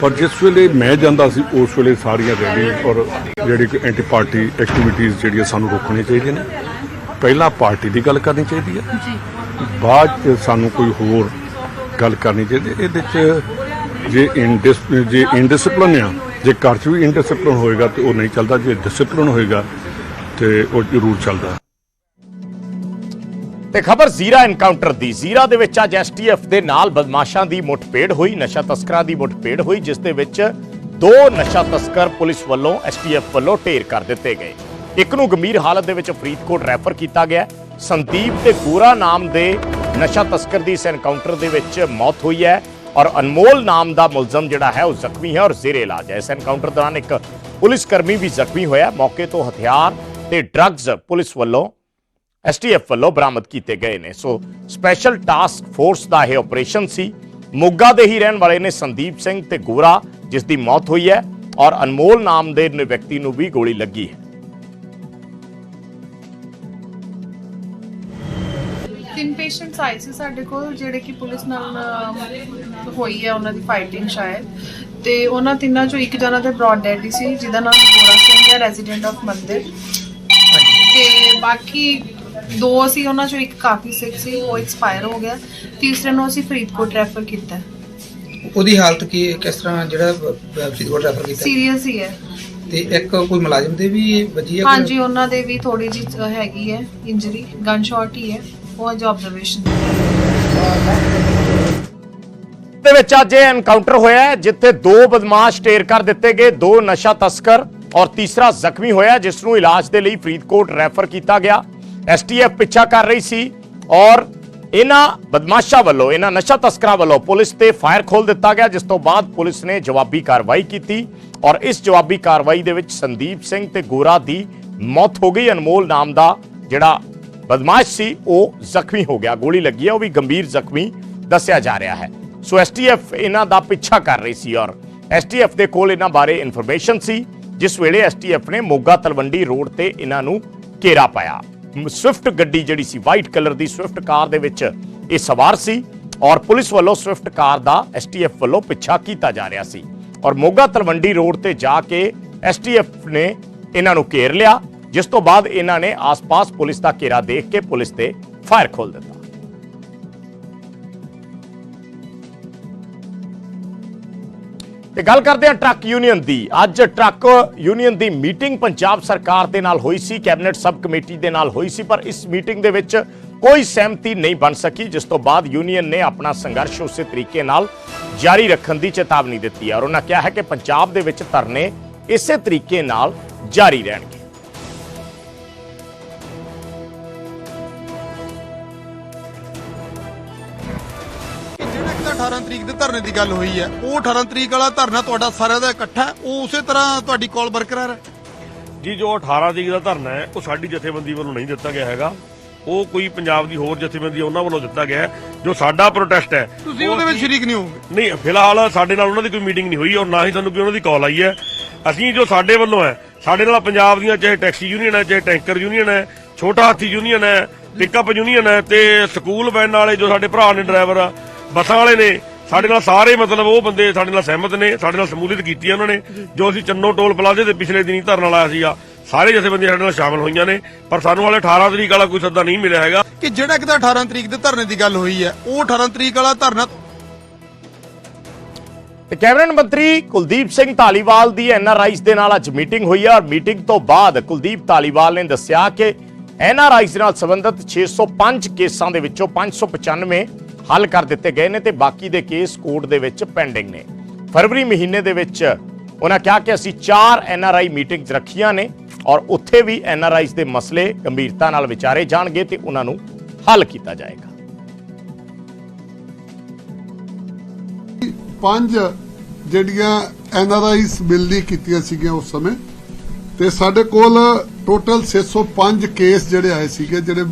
ਪਰ ਜਿਸ ਵੇਲੇ ਮੈਂ ਜਾਂਦਾ ਸੀ ਉਸ ਵੇਲੇ ਸਾਰੀਆਂ ਰੈਲੀ ਔਰ ਜਿਹੜੀ ਕਿ ਐਂਟੀ ਪਾਰਟੀ ਐਕਟੀਵਿਟੀਜ਼ ਜਿਹੜੀਆਂ ਸਾਨੂੰ ਰੋਕਣੀਆਂ ਚਾਹੀਦੀਆਂ ਨੇ। ਪਹਿਲਾਂ ਪਾਰਟੀ ਦੀ ਗੱਲ ਕਰਨੀ ਚਾਹੀਦੀ ਹੈ। ਬਾਅਦ ਚ ਸਾਨੂੰ ਕੋਈ ਹੋਰ ਗੱਲ ਕਰਨੀ ਚਾਹੀਦੀ। ਇਹਦੇ ਚ ਜੇ ਇਨਡਿਸ ਜੇ ਇਨਡਿਸਪਲਿਨ ਆ ਜੇ ਘਰ ਚ ਵੀ ਇਨਡਿਸਪਲਿਨ ਹੋਏਗਾ ਤੇ ਉਹ ਨਹੀਂ ਚੱਲਦਾ ਜੇ ਡਿਸਪਲਿਨ ਹੋਏਗਾ ਤੇ ਉਹ ਜ਼ਰੂਰ ਚੱਲਦਾ। ਤੇ ਖਬਰ ਜ਼ੀਰਾ ਐਨਕਾਊਂਟਰ ਦੀ। ਜ਼ੀਰਾ ਦੇ ਵਿੱਚ ਅੱਜ ਐਸਟੀਐਫ ਦੇ ਨਾਲ ਬਦਮਾਸ਼ਾਂ ਦੀ ਮੁੱਠਭੇੜ ਹੋਈ, ਨਸ਼ਾ ਤਸਕਰਾਂ ਦੀ ਮੁੱਠਭੇੜ ਹੋਈ, ਜਿਸ ਦੇ ਵਿੱਚ ਦੋ ਨਸ਼ਾ ਤਸਕਰ ਪੁਲਿਸ ਵੱਲੋਂ ਐਸਟੀਐਫ ਵੱਲੋਂ ਢੇਰ ਕਰ ਦਿੱਤੇ ਗਏ। ਇੱਕ ਨੂੰ ਗੰਭੀਰ ਹਾਲਤ ਦੇ ਵਿੱਚ ਫਰੀਦਕੋਟ ਰੈਫਰ ਕੀਤਾ ਗਿਆ। ਸੰਦੀਪ ਤੇ ਗੋਰਾ ਨਾਮ ਦੇ ਨਸ਼ਾ ਤਸਕਰ ਦੀ ਇਸ ਐਨਕਾਊਂਟਰ ਦੇ ਵਿੱਚ ਮੌਤ ਹੋਈ ਹੈ ਔਰ ਅਨਮੋਲ ਨਾਮ ਦਾ ਮੁਲਜ਼ਮ ਜਿਹੜਾ ਹੈ ਉਹ ਜ਼ਖਮੀ ਹੈ ਔਰ ਜ਼ੇਰੇ ਇਲਾਜ ਹੈ। ਇਸ ਐਨਕਾਊਂਟਰ ਦੌਰਾਨ ਇੱਕ ਪੁਲਿਸ ਕਰਮੀ ਵੀ ਜ਼ਖਮੀ ਹੋਇਆ। ਮੌਕੇ ਤੋਂ ਹਥਿਆਰ ਤੇ ਡਰੱਗਸ ਪੁਲਿਸ ਵੱਲੋਂ ਐਸਟੀਐਫ ਵੱਲੋਂ ਬਰਾਮਦ ਕੀਤੇ ਗਏ ਨੇ। ਸੋ ਸਪੈਸ਼ਲ ਟਾਸਕ ਫੋਰਸ ਦਾ ਇਹ ਆਪਰੇਸ਼ਨ ਸੀ। ਮੋਗਾ ਦੇ ਹੀ ਰਹਿਣ ਵਾਲੇ ਨੇ ਸੰਦੀਪ ਸਿੰਘ ਤੇ ਗੋਰਾ ਜਿਸ ਦੀ ਮੌਤ ਹੋਈ ਹੈ ਔਰ ਅਨਮੋਲ ਨਾਮ ਦੇ ਨ- ਵਿਅਕਤੀ ਨੂੰ ਵੀ ਗੋਲੀ ਲੱਗੀ ਹੈ। ਤਿੰਨ ਪੇਸ਼ੈਂਟਸ ਆਏ ਸੀ ਸਾਡੇ ਕੋਲ ਜਿਹੜੇ ਕਿ ਪੁਲਿਸ ਨਾਲ ਹੋਈ ਹੈ ਉਹਨਾਂ ਦੀ ਫਾਈਟਿੰਗ ਸ਼ਾਇਦ। ਤੇ ਉਹਨਾਂ ਤਿੰਨਾਂ ਚੋਂ ਇੱਕ ਜਣਾ ਤੇ ਬ੍ਰੌਡ ਡੈਡ ਸੀ ਜਿਹਦਾ ਨਾਮ ਗੋਰਾ ਸਿੰਘ ਹੈ ਰੈਜ਼ੀਡੈਂਟ ਆਫ ਮੰਦਿਰ। ਤੇ ਬਾਕੀ ਦੋ ਸੀ ਉਹਨਾਂ ਚੋਂ ਇੱਕ ਕਾਫੀ ਸਿਕ ਸੀ ਉਹ ਐਕਸਪਾਇਰ ਹੋ ਗਿਆ। ਤੀਸਰੇ ਨੂੰ ਅਸੀਂ ਫਰੀਦਕੋਟ ਰੈਫਰ ਕੀਤਾ। ਉਹਦੀ ਹਾਲਤ ਕੀ ਕਿਸ ਤਰ੍ਹਾਂ ਜਿਹੜਾ ਫਰੀਦਕੋਟ ਰੈਫਰ ਕੀਤਾ? ਸੀਰੀਅਸ ਹੀ ਹੈ। ਤੇ ਇੱਕ ਕੋਈ ਮੁਲਾਜ਼ਮ ਦੇ ਵੀ ਵੱਜੀ ਹੈ? ਹਾਂਜੀ ਉਹਨਾਂ ਦੇ ਵੀ ਥੋੜੀ ਜਿਹੀ ਹੈਗੀ ਹੈ ਇੰਜਰੀ ਗਨ ਸ਼ਾਟ ਹੀ ਹੈ। ਉਹ ਅਜੇ ਆਬਜ਼ਰਵੇਸ਼ਨ ਦੇ ਵਿੱਚ ਅੱਜ ਇਹ ਐਨਕਾਊਂਟਰ ਹੋਇਆ ਹੈ, ਜਿੱਥੇ ਦੋ ਬਦਮਾਸ਼ ਢੇਰ ਕਰ ਦਿੱਤੇ ਗਏ ਦੋ ਨਸ਼ਾ ਤਸਕਰ ਔਰ ਤੀਸਰਾ ਜ਼ਖਮੀ ਹੋਇਆ ਜਿਸ ਨੂੰ ਇਲਾਜ ਦੇ ਲਈ ਫਰੀਦਕੋਟ ਰੈਫਰ ਕੀਤਾ ਗਿਆ। ਐਸਟੀਐਫ ਪਿੱਛਾ ਕਰ ਰਹੀ ਸੀ ਔਰ ਇਹਨਾਂ ਬਦਮਾਸ਼ਾਂ ਵੱਲੋਂ, ਇਹਨਾਂ ਨਸ਼ਾ ਤਸਕਰਾਂ ਵੱਲੋਂ ਪੁਲਿਸ ਤੇ ਫਾਇਰ ਖੋਲ ਦਿੱਤਾ ਗਿਆ, ਜਿਸ ਤੋਂ ਬਾਅਦ ਪੁਲਿਸ ਨੇ ਜਵਾਬੀ ਕਾਰਵਾਈ ਕੀਤੀ ਔਰ ਇਸ ਜਵਾਬੀ ਕਾਰਵਾਈ ਦੇ ਵਿੱਚ ਸੰਦੀਪ ਸਿੰਘ ਤੇ ਗੋਰਾ ਦੀ ਮੌਤ ਹੋ ਗਈ। ਅਨਮੋਲ ਨਾਮ ਦਾ ਜਿਹੜਾ ਬਦਮਾਸ਼ ਸੀ, ਉਹ ਜ਼ਖਮੀ ਹੋ ਗਿਆ। ਗੋਲੀ ਲੱਗੀ ਹੈ, ਉਹ ਵੀ ਗੰਭੀਰ ਜ਼ਖਮੀ ਦੱਸਿਆ ਜਾ ਰਿਹਾ ਹੈ। ਸੋ ਐਸਟੀਐਫ ਇਹਨਾਂ ਦਾ ਪਿੱਛਾ ਕਰ ਰਹੀ ਸੀ ਔਰ ਐਸਟੀਐਫ ਦੇ ਕੋਲ ਇਹਨਾਂ ਬਾਰੇ ਇਨਫੋਰਮੇਸ਼ਨ ਸੀ, ਜਿਸ ਵੇਲੇ ਐਸਟੀਐਫ ਨੇ ਮੋਗਾ ਤਲਵੰਡੀ ਰੋਡ ਤੇ ਇਹਨਾਂ ਨੂੰ ਘੇਰਾ ਪਾਇਆ। ਸਵਿਫਟ ਗੱਡੀ ਜਿਹੜੀ ਸੀ ਵਾਈਟ ਕਲਰ ਦੀ ਸਵਿਫਟ ਕਾਰ ਦੇ ਵਿੱਚ ਇਹ ਸਵਾਰ ਸੀ ਔਰ ਪੁਲਿਸ ਵੱਲੋਂ ਸਵਿਫਟ ਕਾਰ ਦਾ ਐਸਟੀਐਫ ਵੱਲੋਂ ਪਿੱਛਾ ਕੀਤਾ ਜਾ ਰਿਹਾ ਸੀ। ਔਰ ਮੋਗਾ ਤਲਵੰਡੀ ਰੋਡ ਤੇ ਜਾ ਕੇ ਐਸਟੀਐਫ ਨੇ ਇਹਨਾਂ ਨੂੰ ਘੇਰ ਲਿਆ, ਜਿਸ ਤੋਂ ਬਾਅਦ ਇਹਨਾਂ ਨੇ ਆਸ-ਪਾਸ ਪੁਲਿਸ ਦਾ ਘੇਰਾ ਦੇਖ ਕੇ ਪੁਲਿਸ ਤੇ ਫਾਇਰ ਖੋਲ ਦਿੱਤਾ। ਤੇ ਗੱਲ ਕਰਦੇ ਹਾਂ ਟਰੱਕ ਯੂਨੀਅਨ ਦੀ। ਅੱਜ ਟਰੱਕ ਯੂਨੀਅਨ ਦੀ ਮੀਟਿੰਗ ਪੰਜਾਬ ਸਰਕਾਰ ਦੇ ਨਾਲ ਹੋਈ ਸੀ, ਕੈਬਨਿਟ ਸਬ ਕਮੇਟੀ ਦੇ ਨਾਲ ਹੋਈ ਸੀ, ਪਰ ਇਸ ਮੀਟਿੰਗ ਦੇ ਵਿੱਚ ਕੋਈ ਸਹਿਮਤੀ ਨਹੀਂ ਬਣ ਸਕੀ, ਜਿਸ ਤੋਂ ਬਾਅਦ ਯੂਨੀਅਨ ਨੇ ਆਪਣਾ ਸੰਘਰਸ਼ ਉਸੇ ਤਰੀਕੇ ਨਾਲ ਜਾਰੀ ਰੱਖਣ ਦੀ ਚੇਤਾਵਨੀ ਦਿੱਤੀ ਹੈ। ਔਰ ਉਹਨਾਂ ਕਿਹਾ ਹੈ ਕਿ ਪੰਜਾਬ ਦੇ ਵਿੱਚ ਧਰਨੇ ਇਸੇ ਤਰੀਕੇ ਨਾਲ ਜਾਰੀ ਰਹਿਣਗੇ। ਤਰੀਕ ਦੇ ਧਰਨੇ ਦੀ ਗੱਲ ਹੋਈ ਹੈ। ਉਹ 18 ਤਰੀਕ ਵਾਲਾ ਧਰਨਾ ਤੁਹਾਡਾ ਸਾਰਿਆਂ ਦਾ ਇਕੱਠਾ ਉਹ ਉਸੇ ਤਰ੍ਹਾਂ ਤੁਹਾਡੀ ਕਾਲ ਬਰਕਰਾਰ ਹੈ। ਜੀ ਜੋ 18 ਤਰੀਕ ਦਾ ਧਰਨਾ ਹੈ ਉਹ ਸਾਡੀ ਜਥੇਬੰਦੀ ਵੱਲੋਂ ਨਹੀਂ ਦਿੱਤਾ ਗਿਆ ਹੈਗਾ। ਉਹ ਕੋਈ ਪੰਜਾਬ ਦੀ ਹੋਰ ਜਥੇਬੰਦੀ ਉਹਨਾਂ ਵੱਲੋਂ ਦਿੱਤਾ ਗਿਆ। ਜੋ ਸਾਡਾ ਪ੍ਰੋਟੈਸਟ ਹੈ ਤੁਸੀਂ ਉਹ ਉਹਦੇ ਵਿੱਚ ਸ਼ਰੀਕ ਨਹੀਂ ਹੋਵੋਗੇ। ਨਹੀਂ ਫਿਲਹਾਲ ਸਾਡੇ ਨਾਲ ਉਹਨਾਂ ਦੀ ਕੋਈ ਮੀਟਿੰਗ ਨਹੀਂ ਹੋਈ ਔਰ ਨਾ ਹੀ ਸਾਨੂੰ ਕੋਈ ਉਹਨਾਂ ਦੀ ਕਾਲ ਆਈ ਹੈ। ਅਸੀਂ ਜੋ ਸਾਡੇ ਵੱਲੋਂ ਹੈ ਸਾਡੇ ਨਾਲ ਪੰਜਾਬ ਦੀਆਂ ਚਾਹੇ ਟੈਕਸੀ ਯੂਨੀਅਨ ਹੈ ਚਾਹੇ ਟੈਂਕਰ ਯੂਨੀਅਨ ਹੈ ਛੋਟਾ ਹਾਥੀ ਯੂਨੀਅਨ ਹੈ ਪਿਕਅਪ ਯੂਨੀਅਨ ਹੈ ਤੇ ਸਕੂਲ ਵੈਨ ਵਾਲੇ ਜੋ ਸਾਡੇ ਭਰਾ ਨੇ ਡਰਾਈਵਰ ਆ ਬੱਸਾਂ ਵਾਲੇ ਨੇ ਸਾਡੇ ਨਾਲ ਸਾਰੇ ਮਤਲਬ ਉਹ ਬੰਦੇ ਸਾਡੇ ਨਾਲ ਸਹਿਮਤ ਨੇ ਸਾਡੇ ਨਾਲ ਸਮੂਲੀਅਤ ਕੀਤੀ ਹੈ ਉਹਨਾਂ ਨੇ ਜੋ ਅਸੀਂ ਚੰਨੋ ਟੋਲ ਪਲਾਜ਼ੇ ਦੇ ਪਿਛਲੇ ਦਿਨੀ ਧਰਨਾ ਲਾਇਆ ਸੀਗਾ। ਸਾਰੇ ਜਥੇਬੰਦੀਆਂ ਸਾਡੇ ਨਾਲ ਸ਼ਾਮਲ ਹੋਈਆਂ ਨੇ ਪਰ ਸਾਨੂੰ ਹਾਲੇ 18 ਤਰੀਕ ਵਾਲਾ ਕੋਈ ਸੱਦਾ ਨਹੀਂ ਮਿਲਿਆ ਹੈਗਾ। ਕਿ ਜਿਹੜਾ ਕਿ 18 ਤਰੀਕ ਦੇ ਧਰਨੇ ਦੀ ਗੱਲ ਹੋਈ ਹੈ ਉਹ 18 ਤਰੀਕ ਵਾਲਾ ਧਰਨਾ ਤੇ ਕੈਬਨਿਟ ਮੰਤਰੀ ਕੁਲਦੀਪ ਸਿੰਘ ਧਾਲੀਵਾਲ ਦੀ ਐਨਆਰਆਈਜ਼ ਦੇ ਨਾਲ ਅੱਜ ਮੀਟਿੰਗ ਹੋਈ ਹੈ ਔਰ ਮੀਟਿੰਗ ਤੋਂ ਬਾਅਦ ਕੁਲਦੀਪ ਧਾਲੀਵਾਲ ਨੇ ਦੱਸਿਆ ਕਿ ਐਨਆਰਆਈਜ਼ ਨਾਲ ਸੰਬੰਧਿਤ 605 ਕੇਸਾਂ ਦੇ ਵਿੱਚੋਂ 595 ਹੱਲ ਕਰ ਦਿੱਤੇ ਗਏ ਨੇ ਤੇ ਬਾਕੀ ਦੇ ਕੇਸ ਕੋਰਟ ਦੇ ਵਿੱਚ ਪੈਂਡਿੰਗ ਨੇ। ਫਰਵਰੀ ਮਹੀਨੇ ਦੇ ਵਿੱਚ ਉਹਨਾਂ ਕਿਹਾ ਕਿ ਅਸੀਂ 4 ਐਨਆਰਆਈ ਮੀਟਿੰਗਸ ਰੱਖੀਆਂ ਨੇ ਔਰ ਉੱਥੇ ਵੀ ਐਨਆਰਆਈਜ਼ ਦੇ ਮਸਲੇ ਗੰਭੀਰਤਾ ਨਾਲ ਵਿਚਾਰੇ ਜਾਣਗੇ ਤੇ ਉਹਨਾਂ ਨੂੰ ਹੱਲ ਕੀਤਾ ਜਾਏਗਾ। ਪੰਜ ਜਿਹੜੀਆਂ ਐਨਆਰਆਈਸ ਬਿਲਡੀ ਕੀਤੀਆਂ ਸੀਗੀਆਂ ਉਸ ਸਮੇਂ, ਤੇ ਸਾਡੇ ਕੋਲ ਟੋਟਲ 605 ਕੇਸ ਜਿਹੜੇ ਆਏ ਸੀਗੇ, ਜਿਹੜੇ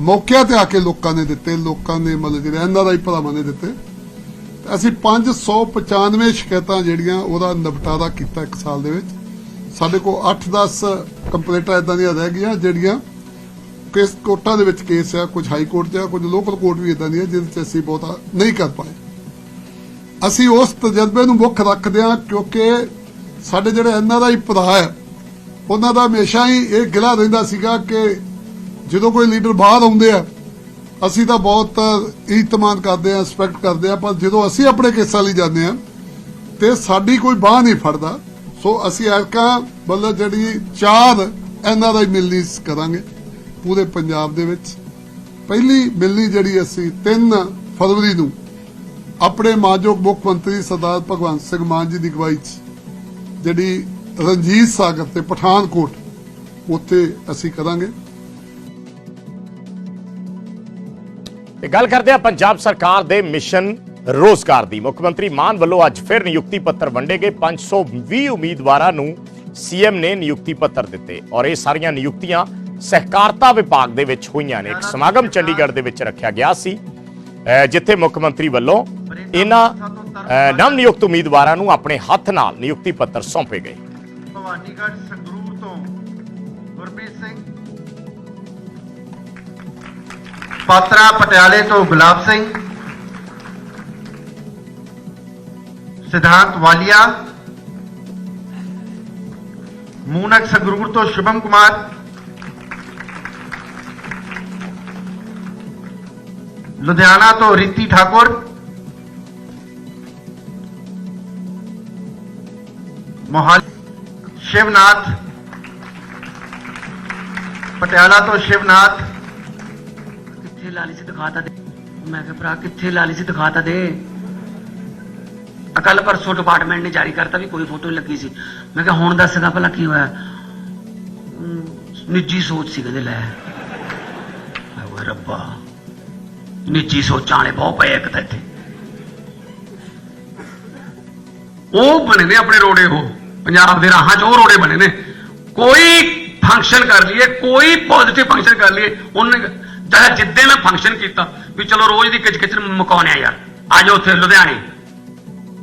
ਮੌਕਿਆਂ ਤੇ ਆ ਕੇ ਲੋਕਾਂ ਨੇ ਦਿੱਤੇ, ਲੋਕਾਂ ਨੇ ਮਤਲਬ ਜਿਹੜੇ ਐਨਆਰਆਈ ਭਰਾਵਾਂ ਨੇ ਦਿੱਤੇ। ਤੇ ਅਸੀਂ 595 ਸ਼ਿਕਾਇਤਾਂ ਜਿਹੜੀਆਂ ਉਹਦਾ ਨਿਪਟਾਰਾ ਕੀਤਾ ਇੱਕ ਸਾਲ ਦੇ ਵਿੱਚ। ਸਾਡੇ ਕੋਲ 8-10 ਕੰਪਲੇਂਟਾਂ ਇਦਾਂ ਦੀਆਂ ਰਹਿ ਗਈਆਂ, ਜਿਹੜੀਆਂ ਕੇਸ ਕੋਰਟਾਂ ਦੇ ਵਿੱਚ ਕੇਸ ਆ, ਕੁਝ ਹਾਈ ਕੋਰਟ 'ਚ ਆ, ਕੁਝ ਲੋਕਲ ਕੋਰਟ ਵੀ ਇਦਾਂ ਦੀਆਂ, ਜਿਹਦੇ 'ਚ ਅਸੀਂ ਬਹੁਤਾ ਨਹੀਂ ਕਰ ਪਾਏ। ਅਸੀਂ ਉਸ ਤਜਰਬੇ ਨੂੰ ਮੁੱਖ ਰੱਖਦੇ ਹਾਂ, ਕਿਉਂਕਿ ਸਾਡੇ ਜਿਹੜੇ ਐਨਆਰਆਈ ਭਰਾ ਹੈ, ਉਹਨਾਂ ਦਾ ਹਮੇਸ਼ਾ ਹੀ ਇਹ ਗਿਲਾ ਰਹਿੰਦਾ ਸੀਗਾ ਕਿ ਜਦੋਂ ਕੋਈ ਲੀਡਰ ਬਾਹਰ ਆਉਂਦੇ ਆ, ਅਸੀਂ ਤਾਂ ਬਹੁਤ ਇਤਮਾਨ ਕਰਦੇ ਆ ਰਿਸਪੈਕਟ ਕਰਦੇ ਆ, ਪਰ ਜਦੋਂ ਅਸੀਂ ਆਪਣੇ ਕੇਸਾਂ ਲਈ ਜਾਂਦੇ ਆ, ਤੇ ਸਾਡੀ ਕੋਈ ਬਾਹ ਨਹੀਂ ਫੜਦਾ। ਸੋ ਅਸੀਂ ਐਲਕਾ ਮਤਲਬ ਜਿਹੜੀ ਚਾਰ ਐਨਆਰਆਈ ਮਿਲਣੀ ਕਰਾਂਗੇ ਪੂਰੇ ਪੰਜਾਬ ਦੇ ਵਿੱਚ। ਪਹਿਲੀ ਮਿਲਣੀ ਜਿਹੜੀ ਅਸੀਂ 3 ਫਰਵਰੀ ਨੂੰ ਆਪਣੇ ਮਾਨਯੋਗ ਮੁੱਖ ਮੰਤਰੀ ਸਰਦਾਰ ਭਗਵੰਤ ਸਿੰਘ ਮਾਨ ਜੀ ਦੀ ਅਗਵਾਈ 'ਚ ਜਿਹੜੀ ਰਣਜੀਤ ਸਾਗਰ ਤੇ ਪਠਾਨਕੋਟ, ਉੱਥੇ ਅਸੀਂ ਕਰਾਂਗੇ। ਤੇ ਗੱਲ ਕਰਦੇ ਆ ਪੰਜਾਬ ਸਰਕਾਰ ਦੇ ਮਿਸ਼ਨ ਰੋਜ਼ਗਾਰ ਦੀ। ਮੁੱਖ ਮੰਤਰੀ ਮਾਨ ਵੱਲੋਂ ਅੱਜ ਫਿਰ ਨਿਯੁਕਤੀ ਪੱਤਰ ਵੰਡੇ ਗਏ 520 ਉਮੀਦਵਾਰਾਂ ਨੂੰ ਸੀਐਮ ਨੇ ਨਿਯੁਕਤੀ ਪੱਤਰ ਦਿੱਤੇ ਔਰ ਇਹ ਸਾਰੀਆਂ ਨਿਯੁਕਤੀਆਂ ਸਹਿਕਾਰਤਾ ਵਿਭਾਗ ਦੇ ਵਿੱਚ ਹੋਈਆਂ ਨੇ। ਇੱਕ ਸਮਾਗਮ ਚੰਡੀਗੜ੍ਹ ਦੇ ਵਿੱਚ ਰੱਖਿਆ ਗਿਆ ਸੀ। ਜਿੱਥੇ ਮੁੱਖ ਮੰਤਰੀ ਵੱਲੋਂ ਇਹਨਾਂ ਨਵ ਨਿਯੁਕਤ ਉਮੀਦਵਾਰਾਂ ਨੂੰ ਆਪਣੇ ਹੱਥ ਨਾਲ ਨਿਯੁਕਤੀ ਪੱਤਰ ਸੌਂਪੇ ਗਏ। ਭਵਾਨੀਗੜ੍ਹ ਪਾਤਰਾ ਪਟਿਆਲੇ ਤੋਂ ਗੁਲਾਬ ਸਿੰਘ ਸਿਧਾਂਤ ਵਾਲੀਆ ਮੂਨਕ ਸੰਗਰੂਰ ਤੋਂ ਸ਼ੁਭਮ ਕੁਮਾਰ ਲੁਧਿਆਣਾ ਤੋਂ ਰੀਤੀ ਠਾਕੁਰ ਮੋਹਾਲੀ ਸ਼ਿਵਨਾਥ ਪਟਿਆਲਾ ਤੋਂ ਸ਼ਿਵਨਾਥ ਕਿੱਥੇ ਲਾਲੀ ਸੀ ਦਿਖਾਤਾ ਦੇ। ਮੈਂ ਕਿਹਾ ਭਰਾ, ਕਿੱਥੇ ਲਾਲੀ ਸੀ ਦਿਖਾਤਾ ਦੇ। ਅਕਲ ਪਰਸੋਂ ਡਿਪਾਰਟਮੈਂਟ ਨੇ ਜਾਰੀ ਕਰਤਾ ਵੀ ਕੋਈ ਫੋਟੋ ਲੱਗੀ ਸੀ। ਮੈਂ ਕਿਹਾ ਹੁਣ ਦੱਸਗਾ ਭਲਾ ਕੀ ਹੋਇਆ। ਨਿੱਜੀ ਸੋਚ ਸੀ ਕਹਿੰਦੇ, ਲੈ। ਓਏ ਰੱਬਾ, ਨਿੱਜੀ ਸੋਚਾਂ ਵਾਲੇ ਬਹੁਤ ਪਏ ਇੱਕ ਤਾਂ ਇੱਥੇ। ਉਹ ਬਣੇ ਨੇ ਆਪਣੇ ਰੋੜੇ ਉਹ, ਪੰਜਾਬ ਦੇ ਰਾਹਾਂ 'ਚ ਉਹ ਰੋੜੇ ਬਣੇ ਨੇ। ਕੋਈ ਫੰਕਸ਼ਨ ਕਰ ਲਈਏ, ਕੋਈ ਪੋਜ਼ਿਟਿਵ ਫੰਕਸ਼ਨ ਕਰ ਲਈਏ, ਉਹਨੇ ਚਾਹੇ ਜਿੱਦੇ ਮੈਂ ਫੰਕਸ਼ਨ ਕੀਤਾ, ਵੀ ਚਲੋ ਰੋਜ਼ ਦੀ ਕਿਚ ਕਿਚ ਨੂੰ ਮੁਕਾਉਣੇ ਆ ਯਾਰ। ਆ ਜਾਓ ਉੱਥੇ ਲੁਧਿਆਣੇ।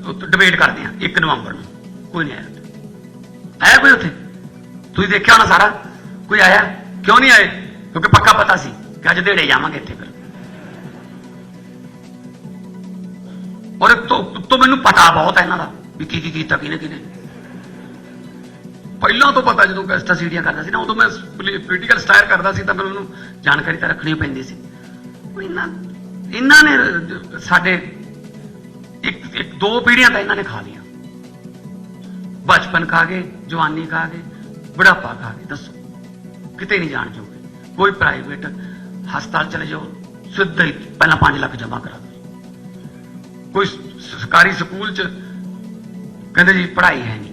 ਉੱਥੇ ਡਿਬੇਟ ਕਰਦੇ ਆ 1 ਨਵੰਬਰ ਨੂੰ। ਕੋਈ ਨਹੀਂ ਆਇਆ ਆਇਆ ਕੋਈ ਉੱਥੇ? ਤੁਸੀਂ ਦੇਖਿਆ ਹੋਣਾ ਸਾਰਾ? ਕੋਈ ਆਇਆ? ਕਿਉਂ ਨਹੀਂ ਆਏ? ਕਿਉਂਕਿ ਪੱਕਾ ਪਤਾ ਸੀ ਕਿ ਅੱਜ ਦੇੜੇ ਜਾਵਾਂਗੇ ਇੱਥੇ ਫਿਰ। ਔਰ ਤੋਂ ਤੋਂ ਮੈਨੂੰ ਪਤਾ ਬਹੁਤ ਹੈ ਇਹਨਾਂ ਦਾ, ਵੀ ਕੀ ਕੀ ਕੀਤਾ ਕਿਨੇ ਕਿਨੇ ਪਹਿਲਾਂ ਤੋਂ ਪਤਾ ਜਦੋਂ ਕੈਸਟਾ ਸੀੜੀਆਂ ਕਰਦਾ ਸੀ ਨਾ, ਉਦੋਂ ਮੈਂ ਪੋਲੀਟੀਕਲ ਸਟਾਇਰ ਕਰਦਾ ਸੀ ਤਾਂ ਮੈਨੂੰ ਜਾਣਕਾਰੀ ਤਾਂ ਰੱਖਣੀ ਪੈਂਦੀ ਸੀ। ਉਹ ਇਹਨਾਂ ਇਹਨਾਂ ਨੇ, ਸਾਡੇ ਇੱਕ ਇੱਕ ਦੋ ਪੀੜ੍ਹੀਆਂ ਤਾਂ ਇਹਨਾਂ ਨੇ ਖਾ ਲਈਆਂ। ਬਚਪਨ ਖਾ ਗਏ, ਜਵਾਨੀ ਖਾ ਗਏ, ਬੁਢਾਪਾ ਖਾ ਗਏ, ਦੱਸੋ। ਕਿਤੇ ਨਹੀਂ ਜਾਣ ਜੋਗੇ। ਕੋਈ ਪ੍ਰਾਈਵੇਟ ਹਸਪਤਾਲ ਚਲੇ ਜਾਓ, ਸਿੱਧਾ ਹੀ ਪਹਿਲਾਂ 5 ਲੱਖ ਜਮ੍ਹਾਂ ਕਰਾ ਦਿਓ। ਕੋਈ ਸਰਕਾਰੀ ਸਕੂਲ ਚ ਕਹਿੰਦੇ ਜੀ ਪੜ੍ਹਾਈ ਹੈ ਨਹੀਂ।